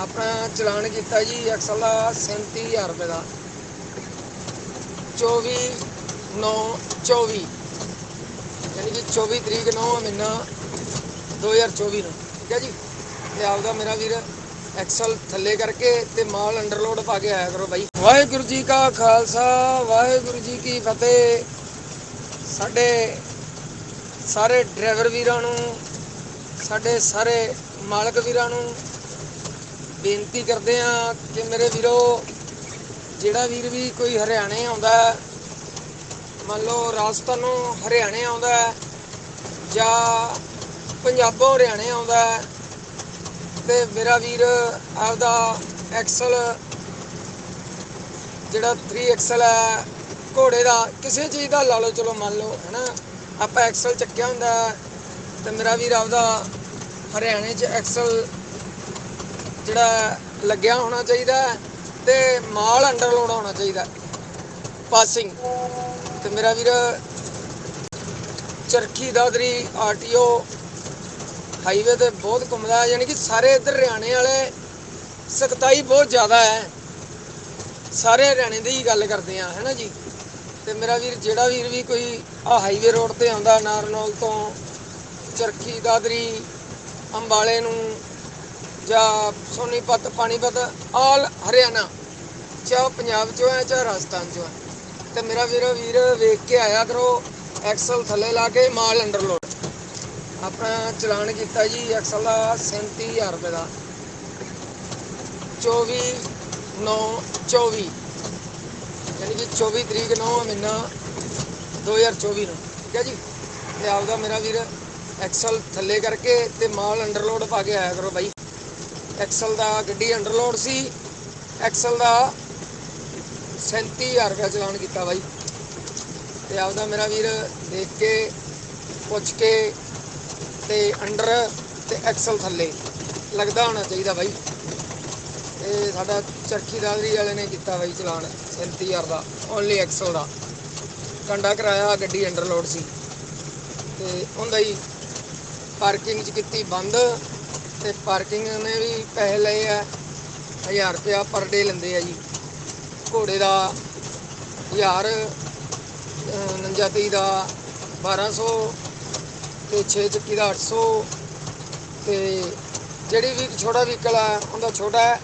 ਆਪਣਾ ਚਲਾਨ ਕੀਤਾ ਜੀ ਐਕਸਲ ਦਾ 37000 ਰੁਪਏ ਦਾ। 24 9 24 ਯਾਨੀ ਕਿ 24 ਤਰੀਕ ਨੂੰ ਮਹੀਨਾ 2024 ਨੂੰ। ਠੀਕ ਹੈ ਜੀ? ਤੇ ਆਪਦਾ ਮੇਰਾ ਵੀਰ ਐਕਸਲ ਥੱਲੇ ਕਰਕੇ ਤੇ ਮਾਲ ਅੰਡਰਲੋਡ ਪਾ ਕੇ ਆਇਆ ਕਰੋ ਬਾਈ। ਵਾਹਿਗੁਰੂ ਜੀ ਕਾ ਖਾਲਸਾ, ਵਾਹਿਗੁਰੂ ਜੀ ਕੀ ਫਤਿਹ। ਸਾਡੇ ਸਾਰੇ ਡਰਾਈਵਰ ਵੀਰਾਂ ਨੂੰ, ਸਾਡੇ ਸਾਰੇ ਮਾਲਕ ਵੀਰਾਂ ਨੂੰ ਬੇਨਤੀ ਕਰਦੇ ਆ ਕਿ ਮੇਰੇ ਵੀਰੋ ਜਿਹੜਾ ਵੀਰ ਵੀ ਕੋਈ ਹਰਿਆਣੇ ਆਉਂਦਾ ਮੰਨ ਲਓ ਰਾਜਸਥਾਨੋਂ ਹਰਿਆਣੇ ਆਉਂਦਾ ਜਾਂ ਪੰਜਾਬੋਂ ਹਰਿਆਣੇ ਆਉਂਦਾ ਹੈ ਤੇ ਮੇਰਾ ਵੀਰ ਆਪਦਾ ਐਕਸਲ ਜਿਹੜਾ 3 ਐਕਸਲ ਹੈ ਘੋੜੇ ਦਾ ਕਿਸੇ ਚੀਜ਼ ਦਾ ਲਾ ਲਓ ਚਲੋ ਮੰਨ ਲਓ ਹੈਨਾ ਆਪਾਂ ਐਕਸਲ ਚੱਕਿਆ ਹੁੰਦਾ ਹੈ, ਤੇ ਮੇਰਾ ਵੀਰ ਆਪਦਾ ਹਰਿਆਣੇ 'ਚ ਐਕਸਲ ਜਿਹੜਾ ਲੱਗਿਆ ਹੋਣਾ ਚਾਹੀਦਾ ਹੈ ਤੇ ਮਾਲ ਅੰਡਰਲੋਡ ਹੋਣਾ ਚਾਹੀਦਾ ਪਾਸਿੰਗ। ਤੇ ਮੇਰਾ ਵੀਰ ਚਰਖੀ ਦਾਦਰੀ ਆਰਟੀਓ ਹਾਈਵੇ ਤੇ ਬਹੁਤ ਘੁੰਮਦਾ ਹੈ, ਯਾਨੀ ਕਿ ਸਾਰੇ ਇੱਧਰ ਹਰਿਆਣੇ ਵਾਲੇ ਸਖਤਾਈ ਬਹੁਤ ਜ਼ਿਆਦਾ ਹੈ। ਸਾਰੇ ਹਰਿਆਣੇ ਦੀ ਹੀ ਗੱਲ ਕਰਦੇ ਆ ਹੈਨਾ ਜੀ? ਤੇ ਮੇਰਾ ਵੀਰ ਜਿਹੜਾ ਵੀਰ ਵੀ ਕੋਈ ਆ ਹਾਈਵੇ ਰੋਡ ਤੇ ਆਉਂਦਾ ਨਾਰਨੌਲ ਤੋਂ ਚਰਖੀ ਦਾਦਰੀ ਅੰਬਾਲੇ ਨੂੰ ਜਾਂ ਸੋਨੀਪਤ, ਪਾਣੀਪਤ, ਆਲ ਹਰਿਆਣਾ। ਚਾਹੇ ਉਹ ਪੰਜਾਬ ਚੋਂ ਹੈ, ਚਾਹੇ ਰਾਜਸਥਾਨ ਚੋਂ ਹੈ। ਤੇ ਮੇਰਾ ਵੀਰ ਵੀਰ ਵੇਖ ਕੇ ਆਇਆ ਕਰੋ ਐਕਸਲ ਥੱਲੇ ਲਾ ਕੇ ਮਾਲ ਅੰਡਰਲੋਡ ਆਪਣਾ ਚਲਾਨ ਕੀਤਾ ਜੀ ਐਕਸਲ ਦਾ 37000 ਰੁਪਏ ਦਾ। 24 9 24 ਯਾਨੀ ਕਿ 24 ਤਰੀਕ ਨੂੰ ਮਹੀਨਾ 2024 ਨੂੰ। ਠੀਕ ਹੈ ਜੀ? ਤੇ ਆਪਦਾ ਮੇਰਾ ਵੀਰ ਐਕਸਲ ਥੱਲੇ ਕਰਕੇ ਤੇ ਮਾਲ ਅੰਡਰਲੋਡ ਪਾ ਕੇ ਆਇਆ ਕਰੋ ਬਾਈ। ਐਕਸਲ ਦਾ ਗੱਡੀ ਅੰਡਰਲੋਡ ਸੀ। ਐਕਸਲ ਦਾ 37000 ਰੁਪਏ ਚਲਾਨ ਕੀਤਾ ਬਾਈ। ਤੇ ਆਪਦਾ ਮੇਰਾ ਵੀਰ ਦੇਖ ਕੇ, ਪੁੱਛ ਕੇ ਤੇ ਅੰਡਰ ਤੇ ਐਕਸਲ ਥੱਲੇ। ਲੱਗਦਾ ਹੋਣਾ ਚਾਹੀਦਾ ਬਾਈ। ਇਹ ਸਾਡਾ ਚਰਖੀ ਦਾਦਰੀ ਵਾਲੇ ਨੇ ਕੀਤਾ ਬਾਈ ਚਲਾਨ 37000 ਦਾ। ਓਨਲੀ ਐਕਸਲ ਦਾ। ਕੰਡਾ ਕਰਾਇਆ, ਗੱਡੀ ਅੰਡਰਲੋਡ ਸੀ। ਤੇ ਉਹਦਾ ਹੀ ਪਾਰਕਿੰਗ ਚ ਕੀਤੀ ਬੰਦ। ਤੇ ਪਾਰਕਿੰਗ ਨੇ ਵੀ ਪੈਸੇ ਲਏ ਆ 1000 ਰੁਪਇਆ ਪਰ ਡੇ ਲੈਂਦੇ ਆ ਜੀ। ਘੋੜੇ ਦਾ 1000 ਨੰਜਾਤੀ ਦਾ 1200 ਤੇ 6 ਚੱਕੀ ਦਾ 800 ਤੇ ਜਿਹੜੀ ਵੀ ਛੋਟਾ ਵਹੀਕਲ ਆ, ਉਹਦਾ ਛੋਟਾ ਹੈ,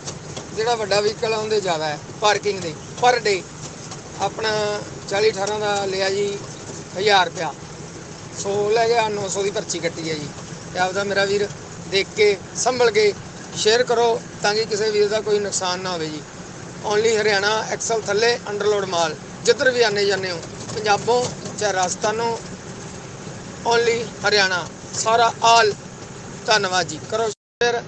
ਜਿਹੜਾ ਵੱਡਾ ਵਹੀਕਲ ਆ, ਉਹਦੇ ਜ਼ਿਆਦਾ ਹੈ ਪਾਰਕਿੰਗ ਦੇ ਪਰ ਡੇ ਆਪਣਾ 40 18 ਦਾ ਲਿਆ ਜੀ 1000 ਰੁਪਇਆ। 100 ਲੈ ਗਿਆ 900 ਦੀ ਪਰਚੀ ਕੱਟੀ ਹੈ ਜੀ। ਤੇ ਆਪਦਾ ਮੇਰਾ ਵੀਰ ਦੇਖ ਕੇ, ਸੰਭਲ ਕੇ ਸ਼ੇਅਰ ਕਰੋ ਤਾਂ ਕਿ ਕਿਸੇ ਵੀਰ ਦਾ ਕੋਈ ਨੁਕਸਾਨ ਨਾ ਹੋਵੇ ਜੀ। ਓਨਲੀ ਹਰਿਆਣਾ ਐਕਸਲ ਥੱਲੇ ਅੰਡਰਲੋਡ ਮਾਲ। ਜਿੱਧਰ ਵੀ ਆਨੇ ਜਾਂਦੇ ਹੋ, ਪੰਜਾਬੋਂ ਚਾਹੇ ਰਾਜਸਥਾਨੋਂ ਓਨਲੀ ਹਰਿਆਣਾ। ਸਾਰਾ ਆਲ ਧੰਨਵਾਦ ਜੀ। ਕਰੋ ਸ਼ੇਅਰ